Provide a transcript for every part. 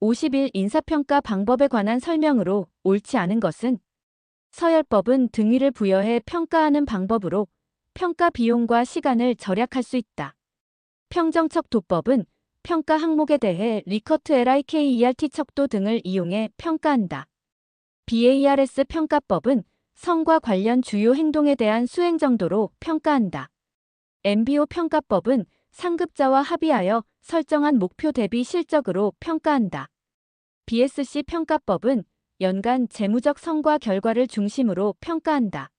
50일 인사평가 방법에 관한 설명으로 옳지 않은 것은 서열법은 등위를 부여해 평가하는 방법으로 평가 비용과 시간을 절약할 수 있다. 평정척 도법은 평가 항목에 대해 리커트 LIKERT 척도 등을 이용해 평가한다. BARS 평가법은 성과 관련 주요 행동에 대한 수행 정도로 평가한다. MBO 평가법은 상급자와 합의하여 설정한 목표 대비 실적으로 평가한다. BSC 평가법은 연간 재무적 성과 결과를 중심으로 평가한다.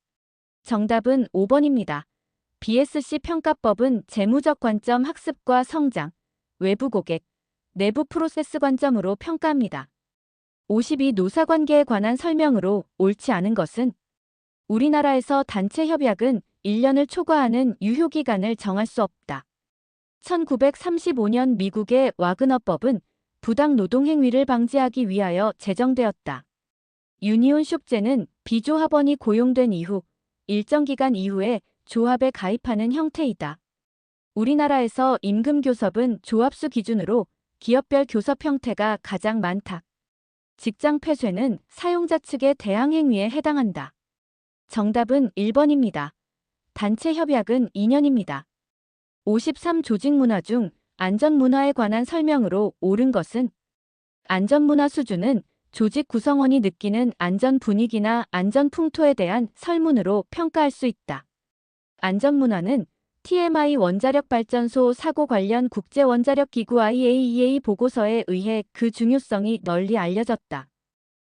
정답은 5번입니다. BSC 평가법은 재무적 관점 학습과 성장, 외부 고객, 내부 프로세스 관점으로 평가합니다. 52 노사관계에 관한 설명으로 옳지 않은 것은 우리나라에서 단체 협약은 1년을 초과하는 유효기간을 정할 수 없다. 1935년 미국의 와그너법은 부당 노동 행위를 방지하기 위하여 제정되었다. 유니온 숍제는 비조합원이 고용된 이후 일정 기간 이후에 조합에 가입하는 형태이다. 우리나라에서 임금 교섭은 조합수 기준으로 기업별 교섭 형태가 가장 많다. 직장 폐쇄는 사용자 측의 대항 행위에 해당한다. 정답은 1번입니다. 단체 협약은 2년입니다. 53 조직 문화 중 안전 문화에 관한 설명으로 옳은 것은 안전 문화 수준은 조직 구성원이 느끼는 안전 분위기나 안전 풍토에 대한 설문으로 평가할 수 있다. 안전 문화는 TMI 원자력 발전소 사고 관련 국제 원자력 기구 IAEA 보고서에 의해 그 중요성이 널리 알려졌다.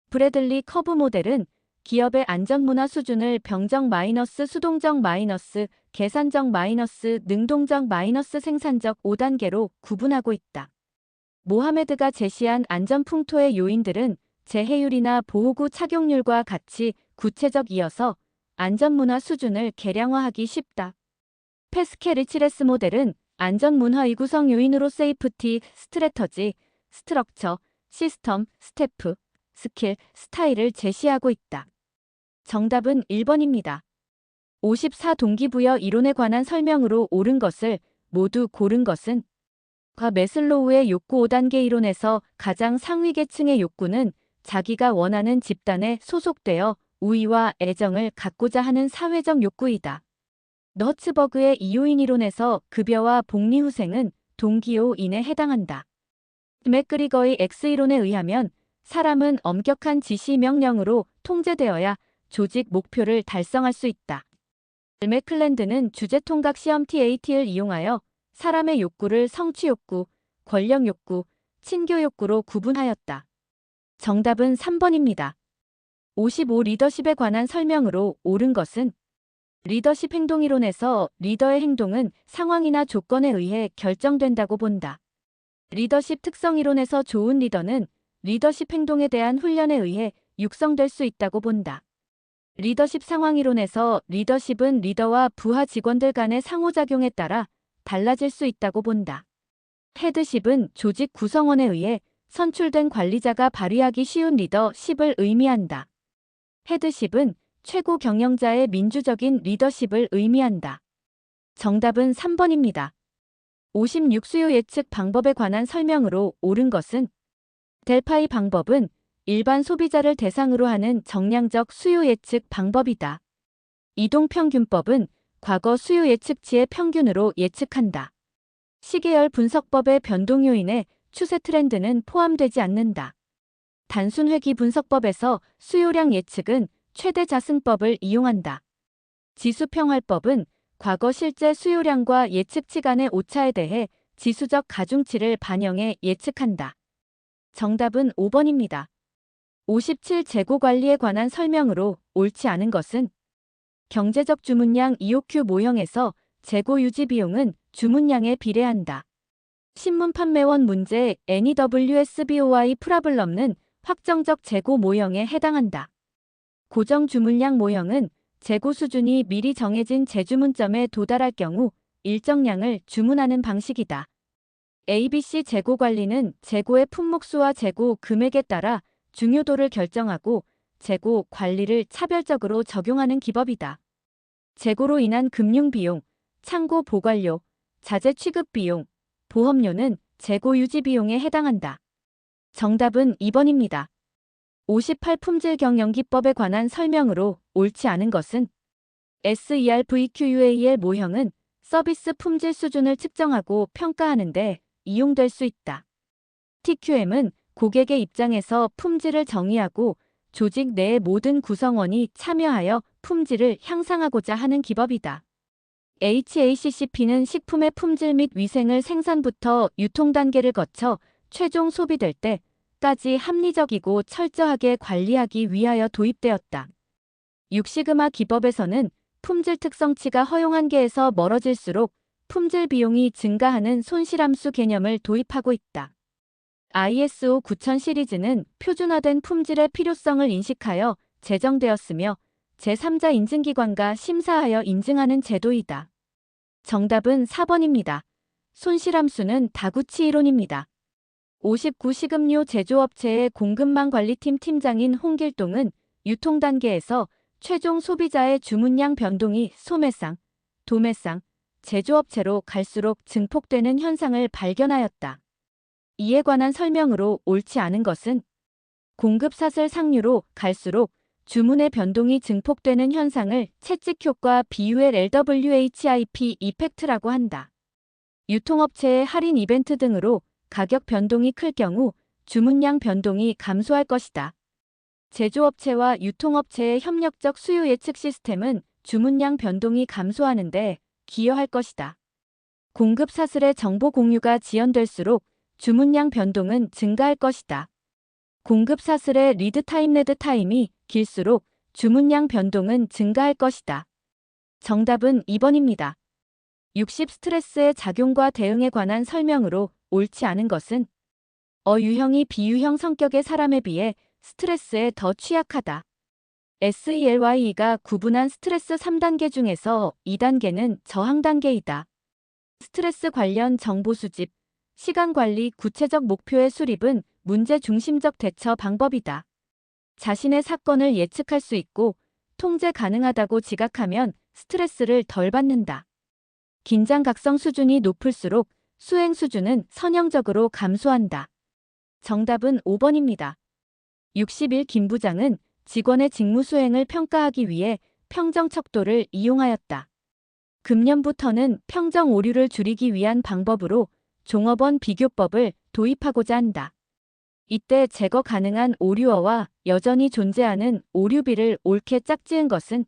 브래들리 커브 모델은 기업의 안전 문화 수준을 병정 마이너스 수동적 마이너스 계산적 마이너스 능동적 마이너스 생산적 5단계로 구분하고 있다. 모하메드가 제시한 안전 풍토의 요인들은 재해율이나 보호구 착용률과 같이 구체적이어서 안전 문화 수준을 계량화하기 쉽다. 페스케르치레스 모델은 안전 문화의 구성 요인으로 세이프티, 스트레터지, 스트럭처, 시스템, 스태프, 스킬, 스타일을 제시하고 있다. 정답은 1번입니다. 54 동기부여 이론에 관한 설명으로 옳은 것을 모두 고른 것은 과 메슬로우의 욕구 5단계 이론에서 가장 상위 계층의 욕구는 자기가 원하는 집단에 소속되어 우위와 애정을 갖고자 하는 사회적 욕구이다. 너츠버그의 이요인 이론에서 급여와 복리 후생은 동기요인에 해당한다. 맥그리거의 X이론에 의하면 사람은 엄격한 지시 명령으로 통제되어야 조직 목표를 달성할 수 있다. 맥클랜드는 주제통각 시험 TAT를 이용하여 사람의 욕구를 성취 욕구, 권력 욕구, 친교 욕구로 구분하였다. 정답은 3번입니다. 55 리더십에 관한 설명으로 옳은 것은 리더십 행동이론에서 리더의 행동은 상황이나 조건에 의해 결정된다고 본다. 리더십 특성이론에서 좋은 리더는 리더십 행동에 대한 훈련에 의해 육성될 수 있다고 본다. 리더십 상황이론에서 리더십은 리더와 부하 직원들 간의 상호작용에 따라 달라질 수 있다고 본다. 헤드십은 조직 구성원에 의해 선출된 관리자가 발휘하기 쉬운 리더십을 의미한다. 헤드십은 최고 경영자의 민주적인 리더십을 의미한다. 정답은 3번입니다. 56 수요 예측 방법에 관한 설명으로 옳은 것은 델파이 방법은 일반 소비자를 대상으로 하는 정량적 수요 예측 방법이다. 이동평균법은 과거 수요 예측치의 평균으로 예측한다. 시계열 분석법의 변동 요인에 추세 트렌드는 포함되지 않는다. 단순 회귀 분석법에서 수요량 예측은 최대 자승법을 이용한다. 지수평활법은 과거 실제 수요량과 예측치 간의 오차에 대해 지수적 가중치를 반영해 예측한다. 정답은 5번입니다. 57 재고 관리에 관한 설명으로 옳지 않은 것은 경제적 주문량 EOQ 모형에서 재고 유지 비용은 주문량에 비례한다. 신문 판매원 문제 NEWSBOY 프라블럼는 확정적 재고 모형에 해당한다. 고정 주문량 모형은 재고 수준이 미리 정해진 재주문점에 도달할 경우 일정량을 주문하는 방식이다. ABC 재고 관리는 재고의 품목수와 재고 금액에 따라 중요도를 결정하고 재고 관리를 차별적으로 적용하는 기법이다. 재고로 인한 금융 비용, 창고 보관료, 자재 취급 비용, 보험료는 재고 유지 비용에 해당한다. 정답은 2번입니다. 58 품질 경영기법에 관한 설명으로 옳지 않은 것은 SERVQUAL 모형은 서비스 품질 수준을 측정하고 평가하는 데 이용될 수 있다. TQM은 고객의 입장에서 품질을 정의하고 조직 내의 모든 구성원이 참여하여 품질을 향상하고자 하는 기법이다. HACCP는 식품의 품질 및 위생을 생산부터 유통 단계를 거쳐 최종 소비될 때까지 합리적이고 철저하게 관리하기 위하여 도입되었다. 육시그마 기법에서는 품질 특성치가 허용 한계에서 멀어질수록 품질 비용이 증가하는 손실함수 개념을 도입하고 있다. ISO 9000 시리즈는 표준화된 품질의 필요성을 인식하여 제정되었으며 제3자 인증기관과 심사하여 인증하는 제도이다. 정답은 4번입니다. 손실함수는 다구치 이론입니다. 59 식음료 제조업체의 공급망 관리팀 팀장인 홍길동은 유통 단계에서 최종 소비자의 주문량 변동이 소매상, 도매상, 제조업체로 갈수록 증폭되는 현상을 발견하였다. 이에 관한 설명으로 옳지 않은 것은 공급사슬 상류로 갈수록 주문의 변동이 증폭되는 현상을 채찍 효과 BUL LWHIP 이펙트라고 한다. 유통업체의 할인 이벤트 등으로 가격 변동이 클 경우 주문량 변동이 감소할 것이다. 제조업체와 유통업체의 협력적 수요 예측 시스템은 주문량 변동이 감소하는데 기여할 것이다. 공급 사슬의 정보 공유가 지연될수록 주문량 변동은 증가할 것이다. 공급 사슬의 리드 타임 레드 타임이 길수록 주문량 변동은 증가할 것이다. 정답은 2번입니다. 60 스트레스의 작용과 대응에 관한 설명으로 옳지 않은 것은 어 유형이 비유형 성격의 사람에 비해 스트레스에 더 취약하다. SELY가 구분한 스트레스 3단계 중에서 2단계는 저항 단계이다. 스트레스 관련 정보 수집, 시간 관리, 구체적 목표의 수립은 문제 중심적 대처 방법이다. 자신의 사건을 예측할 수 있고 통제 가능하다고 지각하면 스트레스를 덜 받는다. 긴장 각성 수준이 높을수록 수행 수준은 선형적으로 감소한다. 정답은 5번입니다. 61 김 부장은 직원의 직무 수행을 평가하기 위해 평정 척도를 이용하였다. 금년부터는 평정 오류를 줄이기 위한 방법으로 종업원 비교법을 도입하고자 한다. 이때 제거 가능한 오류어와 여전히 존재하는 오류비를 옳게 짝지은 것은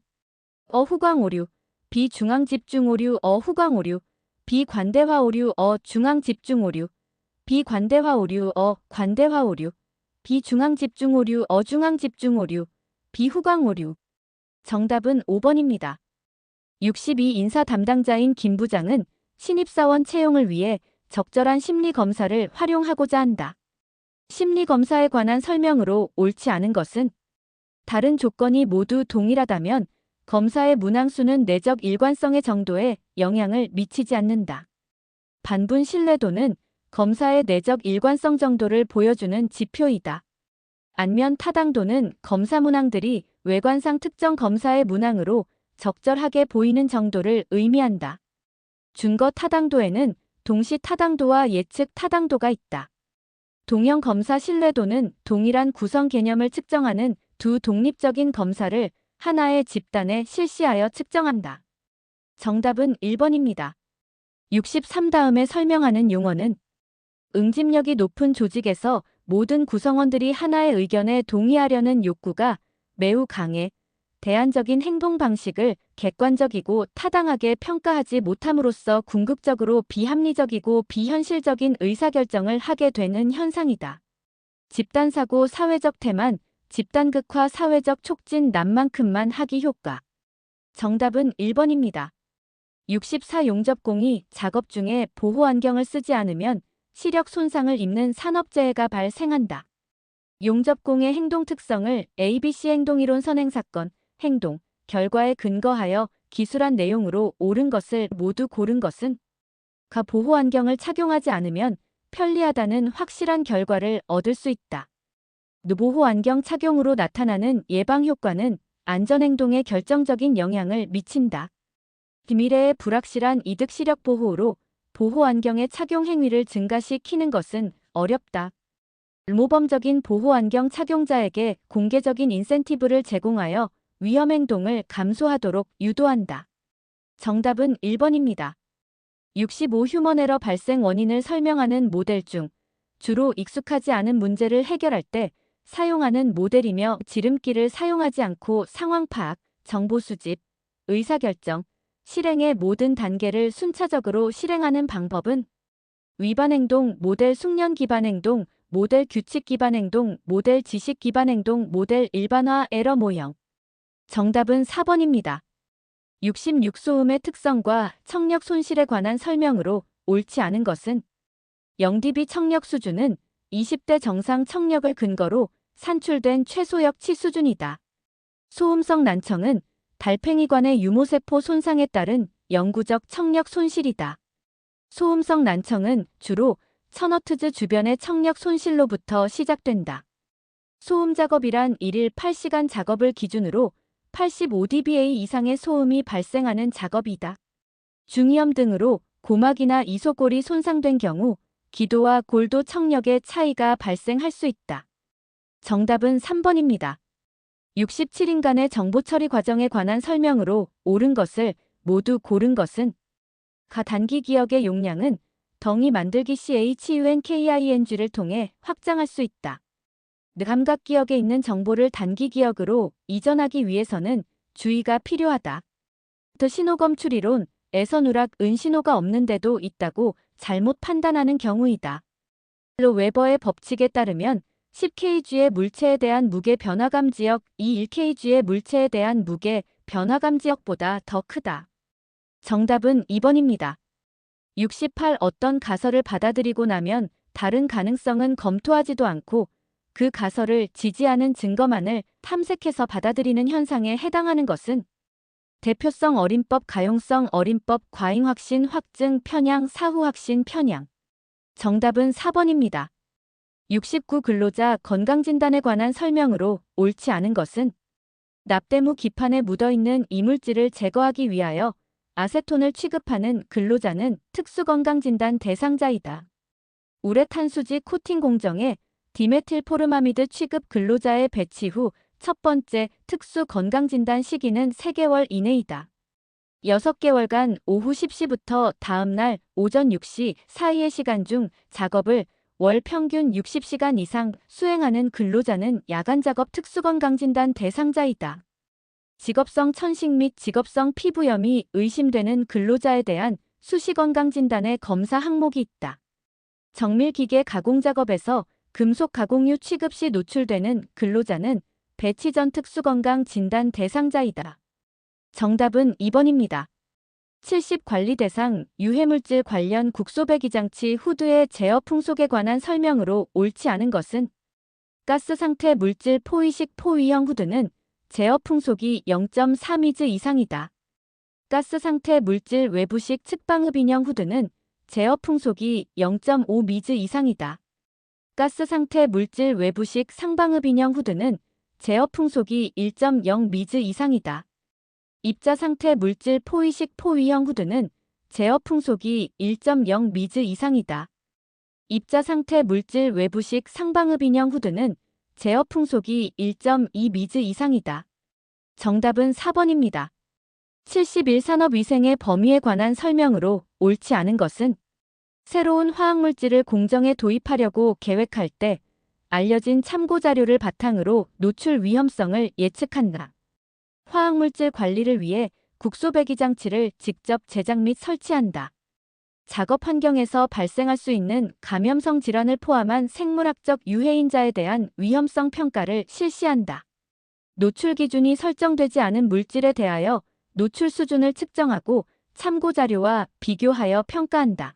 어 후광 오류, 비중앙 집중 오류 어 후광 오류, 비관대화 오류 어 중앙 집중 오류, 비관대화 오류 어 관대화 오류, 비중앙 집중 오류 어 중앙 집중 오류, 비후광 오류. 정답은 5번입니다. 62 인사 담당자인 김 부장은 신입사원 채용을 위해 적절한 심리 검사를 활용하고자 한다. 심리 검사에 관한 설명으로 옳지 않은 것은 다른 조건이 모두 동일하다면 검사의 문항수는 내적 일관성의 정도에 영향을 미치지 않는다. 반분 신뢰도는 검사의 내적 일관성 정도를 보여주는 지표이다. 안면 타당도는 검사 문항들이 외관상 특정 검사의 문항으로 적절하게 보이는 정도를 의미한다. 준거 타당도에는 동시 타당도와 예측 타당도가 있다. 동형 검사 신뢰도는 동일한 구성 개념을 측정하는 두 독립적인 검사를 하나의 집단에 실시하여 측정한다. 정답은 1번입니다. 63 다음에 설명하는 용어는 응집력이 높은 조직에서 모든 구성원들이 하나의 의견에 동의하려는 욕구가 매우 강해 대안적인 행동 방식을 객관적이고 타당하게 평가하지 못함으로써 궁극적으로 비합리적이고 비현실적인 의사결정을 하게 되는 현상이다. 집단사고 사회적 태만, 집단극화 사회적 촉진 난만큼만 하기 효과. 정답은 1번입니다. 64 용접공이 작업 중에 보호 안경을 쓰지 않으면 시력 손상을 입는 산업재해가 발생한다. 용접공의 행동 특성을 ABC 행동이론 선행 사건, 행동, 결과에 근거하여 기술한 내용으로 옳은 것을 모두 고른 것은 가 보호 안경을 착용하지 않으면 편리하다는 확실한 결과를 얻을 수 있다. 보호 안경 착용으로 나타나는 예방 효과는 안전행동에 결정적인 영향을 미친다. 미래의 불확실한 이득 시력 보호로 보호 안경의 착용 행위를 증가시키는 것은 어렵다. 모범적인 보호 안경 착용자에게 공개적인 인센티브를 제공하여 위험 행동을 감소하도록 유도한다. 정답은 1번입니다. 65 휴먼 에러 발생 원인을 설명하는 모델 중 주로 익숙하지 않은 문제를 해결할 때 사용하는 모델이며 지름길을 사용하지 않고 상황 파악, 정보 수집, 의사결정, 실행의 모든 단계를 순차적으로 실행하는 방법은 위반 행동, 모델 숙련 기반 행동, 모델 규칙 기반 행동, 모델 지식 기반 행동, 모델 일반화 에러 모형. 정답은 4번입니다. 66소음의 특성과 청력 손실에 관한 설명으로 옳지 않은 것은 0dB 청력 수준은 20대 정상 청력을 근거로 산출된 최소역치 수준이다. 소음성 난청은 달팽이관의 유모세포 손상에 따른 영구적 청력 손실이다. 소음성 난청은 주로 천허트즈 주변의 청력 손실로부터 시작된다. 소음 작업이란 1일 8시간 작업을 기준으로 85dBA 이상의 소음이 발생하는 작업이다. 중이염 등으로 고막이나 이소골이 손상된 경우 기도와 골도 청력의 차이가 발생할 수 있다. 정답은 3번입니다. 67인간의 정보 처리 과정에 관한 설명으로 옳은 것을 모두 고른 것은 가 단기 기억의 용량은 덩이 만들기 CHUNKING를 통해 확장할 수 있다. 감각 기억에 있는 정보를 단기 기억으로 이전하기 위해서는 주의가 필요하다. 더 신호검 추리론, 에서 누락 은신호가 없는데도 있다고 잘못 판단하는 경우이다. 로 웨버의 법칙에 따르면 10kg의 물체에 대한 무게 변화감 지역 이 1kg의 물체에 대한 무게 변화감 지역보다 더 크다. 정답은 2번입니다. 68 어떤 가설을 받아들이고 나면 다른 가능성은 검토하지도 않고 그 가설을 지지하는 증거만을 탐색해서 받아들이는 현상에 해당하는 것은 대표성 어림법 가용성 어림법 과잉 확신 확증 편향 사후 확신 편향 정답은 4번입니다. 69 근로자 건강진단에 관한 설명으로 옳지 않은 것은 후 기판에 묻어있는 이물질을 제거하기 위하여 아세톤을 취급하는 근로자는 특수건강진단 대상자이다. 우레탄수지 코팅 공정에 디메틸포르마미드 취급 근로자의 배치 후 첫 번째 특수 건강진단 시기는 3개월 이내이다. 6개월간 오후 10시부터 다음 날 오전 6시 사이의 시간 중 작업을 월 평균 60시간 이상 수행하는 근로자는 야간 작업 특수건강진단 대상자이다. 직업성 천식 및 직업성 피부염이 의심되는 근로자에 대한 수시건강진단의 검사 항목이 있다. 정밀기계 가공작업에서 금속 가공유 취급 시 노출되는 근로자는 배치 전 특수건강 진단 대상자이다. 정답은 2번입니다. 70 관리 대상 유해물질 관련 국소배기장치 후드의 제어 풍속에 관한 설명으로 옳지 않은 것은 가스 상태 물질 포위식 포위형 후드는 제어 풍속이 0.3미즈 이상이다. 가스 상태 물질 외부식 측방흡 인형 후드는 제어 풍속이 0.5미즈 이상이다. 가스 상태 물질 외부식 상방흡 인형 후드는 제어 풍속이 1.0 미즈 이상이다. 입자 상태 물질 포위식 포위형 후드는 제어 풍속이 1.0 미즈 이상이다. 입자 상태 물질 외부식 상방흡 인형 후드는 제어 풍속이 1.2 미즈 이상이다. 정답은 4번입니다. 71 산업위생의 범위에 관한 설명으로 옳지 않은 것은 새로운 화학물질을 공정에 도입하려고 계획할 때 알려진 참고 자료를 바탕으로 노출 위험성을 예측한다. 화학물질 관리를 위해 국소 배기 장치를 직접 제작 및 설치한다. 작업 환경에서 발생할 수 있는 감염성 질환을 포함한 생물학적 유해인자에 대한 위험성 평가를 실시한다. 노출 기준이 설정되지 않은 물질에 대하여 노출 수준을 측정하고 참고 자료와 비교하여 평가한다.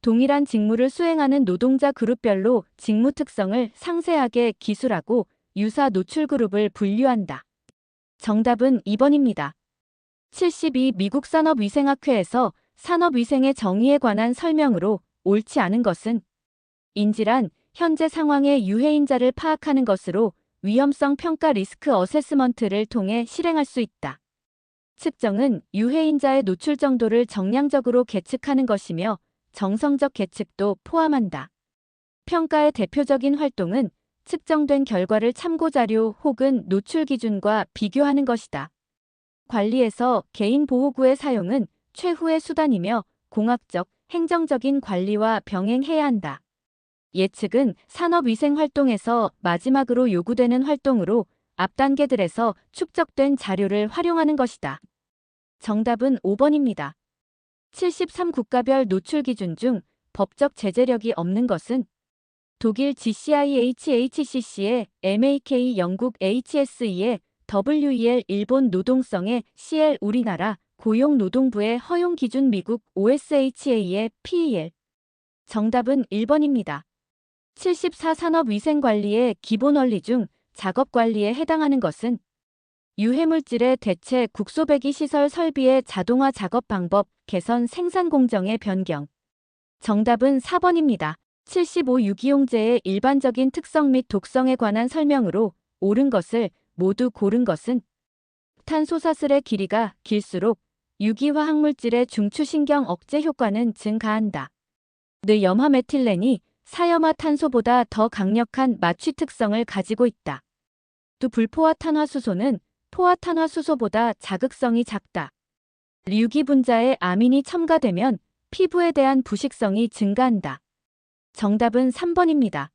동일한 직무를 수행하는 노동자 그룹별로 직무 특성을 상세하게 기술하고 유사 노출 그룹을 분류한다. 정답은 2번입니다. 72 미국 산업위생학회에서 산업위생의 정의에 관한 설명으로 옳지 않은 것은 인질한 현재 상황의 유해인자를 파악하는 것으로 위험성 평가 리스크 어세스먼트를 통해 실행할 수 있다. 측정은 유해인자의 노출 정도를 정량적으로 계측하는 것이며 정성적 계측도 포함한다. 평가의 대표적인 활동은 측정된 결과를 참고자료 혹은 노출 기준과 비교하는 것이다. 관리에서 개인 보호구의 사용은 최후의 수단이며 공학적, 행정적인 관리와 병행해야 한다. 예측은 산업위생 활동에서 마지막으로 요구되는 활동으로 앞 단계들에서 축적된 자료를 활용하는 것이다. 정답은 5번입니다. 73 국가별 노출 기준 중 법적 제재력이 없는 것은 독일 GCIHHCC의 MAK 영국 HSE의 WEL 일본 노동성의 CL 우리나라 고용노동부의 허용 기준 미국 OSHA의 PEL 정답은 1번입니다. 74 산업위생관리의 기본 원리 중 작업관리에 해당하는 것은 유해물질의 대체 국소배기 시설 설비의 자동화 작업 방법 개선 생산 공정의 변경. 정답은 4번입니다. 75 유기용제의 일반적인 특성 및 독성에 관한 설명으로 옳은 것을 모두 고른 것은 탄소사슬의 길이가 길수록 유기화학물질의 중추신경 억제 효과는 증가한다. 느 염화 메틸렌이 사염화 탄소보다 더 강력한 마취 특성을 가지고 있다. 두 불포화 탄화수소는 포화 탄화수소보다 자극성이 작다. 유기 분자에 아민이 첨가되면 피부에 대한 부식성이 증가한다. 정답은 3번입니다.